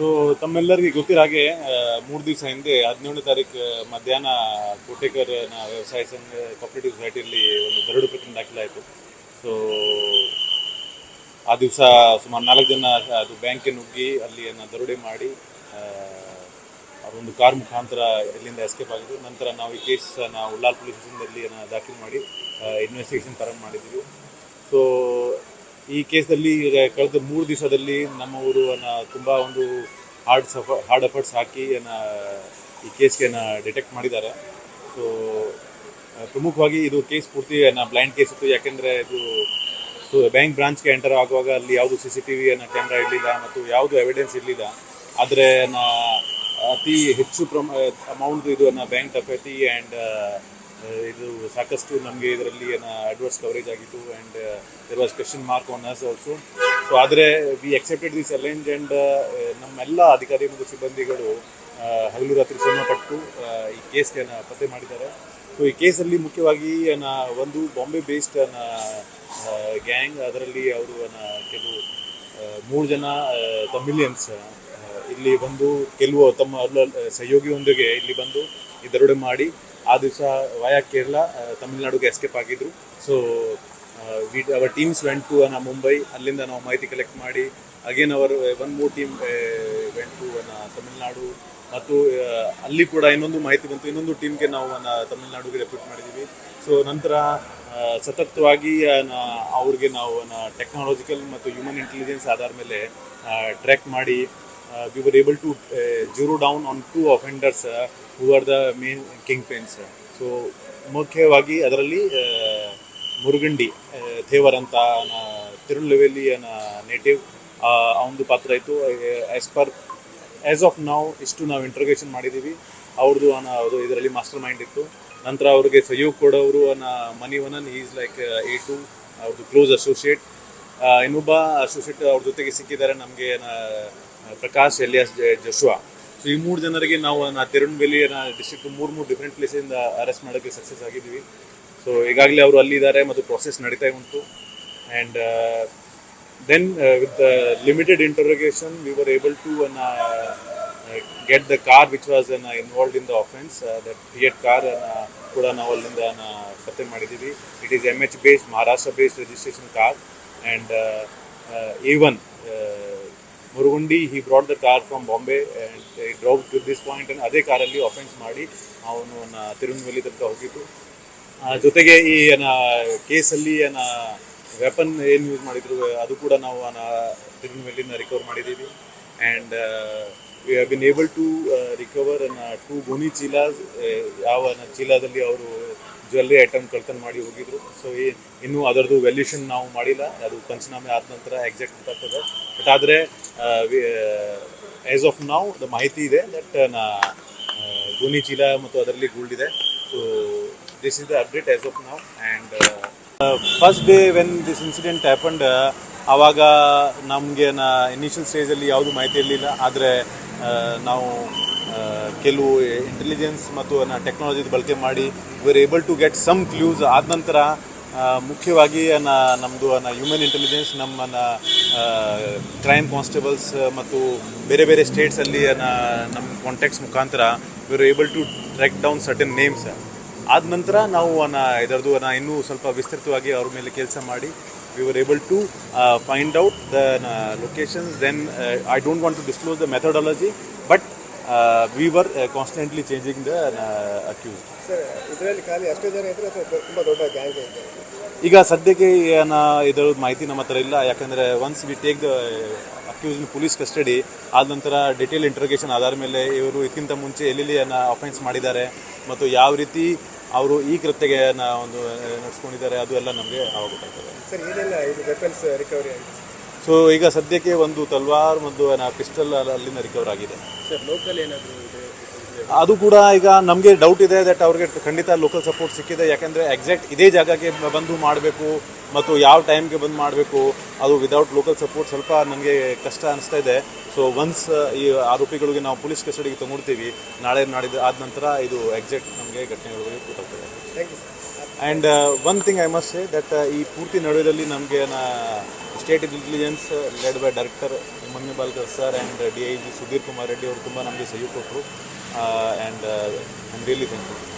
So ತಮ್ಮೆಲ್ಲರಿಗೂ ಗೊತ್ತಿರೋ ಹಾಗೆ ಮೂರು ದಿವಸ ಹಿಂದೆ, ಹದಿನೇಳನೇ ತಾರೀಕು ಮಧ್ಯಾಹ್ನ ಕೋಟೇಕರ್ನ ವ್ಯವಸಾಯ ಸಂಘ ಕೋಪರೇಟಿವ್ ಸೊಸೈಟಿಯಲ್ಲಿ ಒಂದು ಬರಡು ಪ್ರಕರಣ ದಾಖಲಾಯಿತು. ಸೊ ಆ ದಿವಸ ಸುಮಾರು ನಾಲ್ಕು ಜನ, ಅದು ಬ್ಯಾಂಕಿಗೆ ನುಗ್ಗಿ ಅಲ್ಲಿ ಅನ್ನ ದರೋಡೆ ಮಾಡಿ ಅದೊಂದು ಕಾರ್ ಮುಖಾಂತರ ಇಲ್ಲಿಂದ ಎಸ್ಕೇಪ್ ಆಗಿದ್ದು, ನಂತರ ನಾವು ಈ ಕೇಸ್ ನಾವು ಉಳ್ಳಾಲ್ ಪೊಲೀಸ್ ಸ್ಟೇಷನ್ದಲ್ಲಿ ದಾಖಲು ಮಾಡಿ ಇನ್ವೆಸ್ಟಿಗೇಷನ್ ಪ್ರಾರಂಭ ಮಾಡಿದ್ದೀವಿ. ಸೊ ಈ ಕೇಸಲ್ಲಿ ಕಳೆದ ಮೂರು ದಿವಸದಲ್ಲಿ ನಮ್ಮ ಊರು ತುಂಬ ಒಂದು ಹಾರ್ಡ್ ಸಫ ಹಾರ್ಡ್ ಎಫರ್ಟ್ಸ್ ಹಾಕಿ ಈ ಕೇಸ್ಗೆ ಡಿಟೆಕ್ಟ್ ಮಾಡಿದ್ದಾರೆ. ಸೊ ಪ್ರಮುಖವಾಗಿ ಇದು ಕೇಸ್ ಪೂರ್ತಿ ಬ್ಲೈಂಡ್ ಕೇಸ್ ಇತ್ತು. ಯಾಕೆಂದರೆ ಇದು, ಸೊ ಬ್ಯಾಂಕ್ ಬ್ರಾಂಚ್ಗೆ ಎಂಟರ್ ಆಗುವಾಗ ಅಲ್ಲಿ ಯಾವುದು ಸಿ ಸಿ ಟಿ ವಿಯನ್ನು ಕ್ಯಾಮ್ರಾ ಇರಲಿಲ್ಲ ಮತ್ತು ಯಾವುದು ಎವಿಡೆನ್ಸ್ ಇರಲಿಲ್ಲ. ಆದರೆ ಅತಿ ಹೆಚ್ಚು ಪ್ರಮ ಅಮೌಂಟ್ ಇದು ಬ್ಯಾಂಕ್ ಡಕೈತಿ ಆ್ಯಂಡ್ ಇದು ಸಾಕಷ್ಟು ನಮಗೆ ಇದರಲ್ಲಿ ಅಡ್ವರ್ಸ್ ಕವರೇಜ್ ಆಗಿತ್ತು and there was question mark on us also so ಆದರೆ we accepted the challenge and ನಮ್ಮೆಲ್ಲ ಅಧಿಕಾರಿ ಮತ್ತು ಸಿಬ್ಬಂದಿಗಳು ಹಗಲು ರಾತ್ರಿ ಶ್ರಮ ಪಟ್ಟು ಈ ಕೇಸ್ಗೆ ಪತ್ತೆ ಮಾಡಿದ್ದಾರೆ. ಸೊ ಈ ಕೇಸಲ್ಲಿ ಮುಖ್ಯವಾಗಿ ನಾ ಒಂದು ಬಾಂಬೆ ಬೇಸ್ಡ್ ಗ್ಯಾಂಗ್ ಅದರಲ್ಲಿ ಅವರು ಕೆಲವು ಮೂರು ಜನ ತಮಿಲಿಯನ್ಸ್ ಇಲ್ಲಿ ಬಂದು ಕೆಲವು ತಮ್ಮ ಸಹಯೋಗಿಯೊಂದಿಗೆ ಇಲ್ಲಿ ಬಂದು ದರೋಡೆ ಮಾಡಿ ಆ ದಿವಸ ವಯಾ ಕೇರಳ ತಮಿಳುನಾಡುಗೆ ಎಸ್ಕೇಪ್ ಆಗಿದ್ರು. So we our teams went to ಅನ್ನ ಮುಂಬೈ. ಅಲ್ಲಿಂದ ನಾವು ಮಾಹಿತಿ ಕಲೆಕ್ಟ್ ಮಾಡಿ again our one more team went to Tamil Nadu. ಮತ್ತು ಅಲ್ಲಿ ಕೂಡ ಇನ್ನೊಂದು ಮಾಹಿತಿ ಬಂತು. ಇನ್ನೊಂದು ಟೀಮ್ಗೆ ನಾವು ತಮಿಳುನಾಡುಗೆ ರೆಪ್ಯೂಟ್ ಮಾಡಿದ್ದೀವಿ ಸೊ ನಂತರ ಸತತವಾಗಿ ಅವ್ರಿಗೆ ನಾವು ಟೆಕ್ನಾಲಜಿಕಲ್ ಮತ್ತು ಹ್ಯೂಮನ್ ಇಂಟೆಲಿಜೆನ್ಸ್ ಆಧಾರ ಮೇಲೆ ಟ್ರ್ಯಾಕ್ ಮಾಡಿ we were able to zero down on two offenders who are the main kingpins so ಮುಖ್ಯವಾಗಿ ಅದರಲ್ಲಿ ಆ, ಮುರುಗಂಡಿ ಥೇವರ್ ಅಂತ ತಿರುಳುವೆಲಿ ನೇಟಿವ್ ಅವನದು ಪಾತ್ರ ಇತ್ತು. ಆಸ್ ಪರ್ ಆಸ್ ಆಫ್ ನಾವು ಇಷ್ಟು ನಾವು ಇಂಟ್ರೋಗೇಷನ್ ಮಾಡಿದ್ದೀವಿ ಅವ್ರದ್ದು ಅದು ಇದರಲ್ಲಿ ಮಾಸ್ಟರ್ ಮೈಂಡ್ ಇತ್ತು. ನಂತರ ಅವ್ರಿಗೆ ಸಹಯೋಗ ಕೊಡೋರು ಅನ್ನ Manivannan is like A two ಅವ್ರದ್ದು ಕ್ಲೋಸ್ ಅಸೋಸಿಯೇಟ್ ಇನ್ನೊಬ್ಬ ಅಸೋಸಿಯೇಟ್ ಅವ್ರ ಜೊತೆಗೆ ಸಿಕ್ಕಿದ್ದಾರೆ ನಮಗೆ ಪ್ರಕಾಶ್ ಎಲಿಯಾಸ್ ಜಶ್ವಾ. ಸೊ ಈ ಮೂರು ಜನರಿಗೆ ನಾವು ನಾ ತಿರುಣಬೆಲಿ ಡಿಸ್ಟ್ರಿಕ್ಟ್ ಮೂರು ಮೂರು ಡಿಫ್ರೆಂಟ್ ಪ್ಲೇಸಿಂದ ಅರೆಸ್ಟ್ ಮಾಡೋಕ್ಕೆ ಸಕ್ಸಸ್ ಆಗಿದ್ದೀವಿ. ಸೊ ಈಗಾಗಲೇ ಅವರು ಅಲ್ಲಿದ್ದಾರೆ ಮತ್ತು ಪ್ರೊಸೆಸ್ ನಡೀತಾ ಉಂಟು. And then with limited the we were able to able get the car which was car which in the involved that the car ಅನ್ನ ಕೂಡ ನಾವು ಅಲ್ಲಿಂದ ಪತ್ತೆ ಮಾಡಿದ್ದೀವಿ. It is M H based Maharashtra based registration car A one Murugundi he brought the car from Bombay and drop to this point ಅದೇ ಕಾರಲ್ಲಿ offence ಮಾಡಿ ಅವನು ತಿರುವನಂತಪುರ ತನಕ ಹೋಗಿದ್ದು. ಜೊತೆಗೆ ಈ ಏನ ಕೇಸಲ್ಲಿ ಏನ ವೆಪನ್ ಏನು ಯೂಸ್ ಮಾಡಿದ್ರು, ಅದು ಕೂಡ ನಾವು ತಿರುವನಂತಪುರದಿಂದ ರಿಕವರ್ ಮಾಡಿದ್ದೀವಿ. And we have been able to recover two gonna ಚೀಲಾಸ್ ಯಾವ ಚೀಲಾದಲ್ಲಿ ಅವರು ಜ್ಯುವೆಲ್ಲರಿ ಐಟಮ್ ಕಳ್ತನ ಮಾಡಿ ಹೋಗಿದ್ರು. ಸೊ ಇನ್ನೂ ಅದರದ್ದು ವ್ಯಾಲ್ಯೂಷನ್ ನಾವು ಮಾಡಿಲ್ಲ. ಅದು ಪಂಚನಾಮೆ ಆದ ನಂತರ ಎಕ್ಸಾಕ್ಟ್ ಗೊತ್ತಾಗ್ತದೆ. ಬಟ್ ಆದರೆ ಆಸ್ ಆಫ್ ನಾವು ಮಾಹಿತಿ ಇದೆ. ದಟ್ ನಾ ಗೋನಿ ಚೀಲ ಮತ್ತು ಅದರಲ್ಲಿ ಗೋಲ್ಡ್ ಇದೆ. So this is the update as of ನಾವು and first day when this incident happened ಆವಾಗ ನಮಗೆ ನಾ ಇನಿಷಿಯಲ್ ಸ್ಟೇಜಲ್ಲಿ ಯಾವುದು ಮಾಹಿತಿ ಇರಲಿಲ್ಲ. ಆದರೆ ನಾವು ಕೆಲವು ಇಂಟೆಲಿಜೆನ್ಸ್ ಮತ್ತು ಟೆಕ್ನಾಲಜಿ ಬಳಕೆ ಮಾಡಿ we're able to get some clues ಆದ ನಂತರ ಮುಖ್ಯವಾಗಿ ನಮ್ಮದು ಹ್ಯೂಮನ್ ಇಂಟೆಲಿಜೆನ್ಸ್ ನಮ್ಮ ಕ್ರೈಮ್ ಕಾನ್ಸ್ಟೇಬಲ್ಸ್ ಮತ್ತು ಬೇರೆ ಬೇರೆ ಸ್ಟೇಟ್ಸಲ್ಲಿ ನಮ್ಮ ಕಾಂಟ್ಯಾಕ್ಟ್ಸ್ ಮುಖಾಂತರ we're able to track down certain names ಆದ ನಂತರ ನಾವು ಇದರದ್ದು ಇನ್ನೂ ಸ್ವಲ್ಪ ವಿಸ್ತೃತವಾಗಿ ಅವ್ರ ಮೇಲೆ ಕೆಲಸ ಮಾಡಿ we were able to find out the locations then I don't want to disclose the methodology but we were constantly changing the accused ಇದರಲ್ಲಿ ಖಾಲಿ ಅಷ್ಟೇ ಜನ ಇದ್ರೆ ಅಥವಾ ತುಂಬ ದೊಡ್ಡ ಗ್ಯಾಂಗ್ ಈಗ ಸದ್ಯಕ್ಕೆ ಏನ ಇದರ ಮಾಹಿತಿ ನಮ್ಮ ಹತ್ರ ಇಲ್ಲ. ಯಾಕಂದರೆ once we take the accused in police custody ಆದ ನಂತರ ಡಿಟೇಲ್ ಇಂಟ್ರೋಗೇಷನ್ ಆಧಾರ ಮೇಲೆ ಇವರು ಇದಕ್ಕಿಂತ ಮುಂಚೆ ಎಲ್ಲೆಲ್ಲಿ ಅಫೆನ್ಸ್ ಮಾಡಿದ್ದಾರೆ ಮತ್ತು ಯಾವ ರೀತಿ ಅವರು ಈ ಕೃತ್ಯಗೆ ಒಂದು ನಡೆಸ್ಕೊಂಡಿದ್ದಾರೆ ಅದು ಎಲ್ಲ ನಮಗೆ ಆವಾಗ ಗೊತ್ತಾಗ್ತದೆ. ಸರ್ ಏನೆಲ್ಲ ಇದು ವೆಪನ್ಸ್ ರಿಕವರಿ ಆಗಿದೆ ಸೊ ಈಗ ಸದ್ಯಕ್ಕೆ ಒಂದು ತಲ್ವಾರ್ ಮತ್ತು ಪಿಸ್ಟಲ್ ಅಲ್ಲಿಂದ ರಿಕವರ್ ಆಗಿದೆ. ಸರ್ ಲೋಕಲ್ ಏನಾದರೂ ಇದೆ? ಅದು ಕೂಡ ಈಗ ನಮಗೆ ಡೌಟ್ ಇದೆ ದಟ್ ಅವ್ರಿಗೆ ಖಂಡಿತ ಲೋಕಲ್ ಸಪೋರ್ಟ್ ಸಿಕ್ಕಿದೆ. ಯಾಕೆಂದರೆ ಎಕ್ಸಾಕ್ಟ್ ಇದೇ ಜಾಗಕ್ಕೆ ಬಂದು ಮಾಡಬೇಕು ಮತ್ತು ಯಾವ ಟೈಮ್ಗೆ ಬಂದು ಮಾಡಬೇಕು ಅದು ವಿದೌಟ್ ಲೋಕಲ್ ಸಪೋರ್ಟ್ ಸ್ವಲ್ಪ ನನಗೆ ಕಷ್ಟ ಅನಿಸ್ತಾ ಇದೆ. ಸೊ ಒನ್ಸ್ ಈ ಆರೋಪಿಗಳಿಗೆ ನಾವು ಪೊಲೀಸ್ ಕಸ್ಟಡಿಗೆ ತಗೊಳ್ತೀವಿ ನಾಳೆ ನಾಡಿದ್ದು ಆದ ನಂತರ ಇದು ಎಕ್ಸಾಕ್ಟ್ ನಮಗೆ ಘಟನೆಗಳಿಗೆ ಗೊತ್ತಾಗ್ತದೆ. And one thing I must say that ಈ ಪೂರ್ತಿ ನಡುವೆಯಲ್ಲಿ ನಮಗೆ state intelligence led by director mummy ಬಾಲ್ಕರ್ sir and D I G Sudhir Kumar Reddy ಅವರು ತುಂಬ ನಮಗೆ ಸಹಿ ಕೊಟ್ಟರು and I am really thankful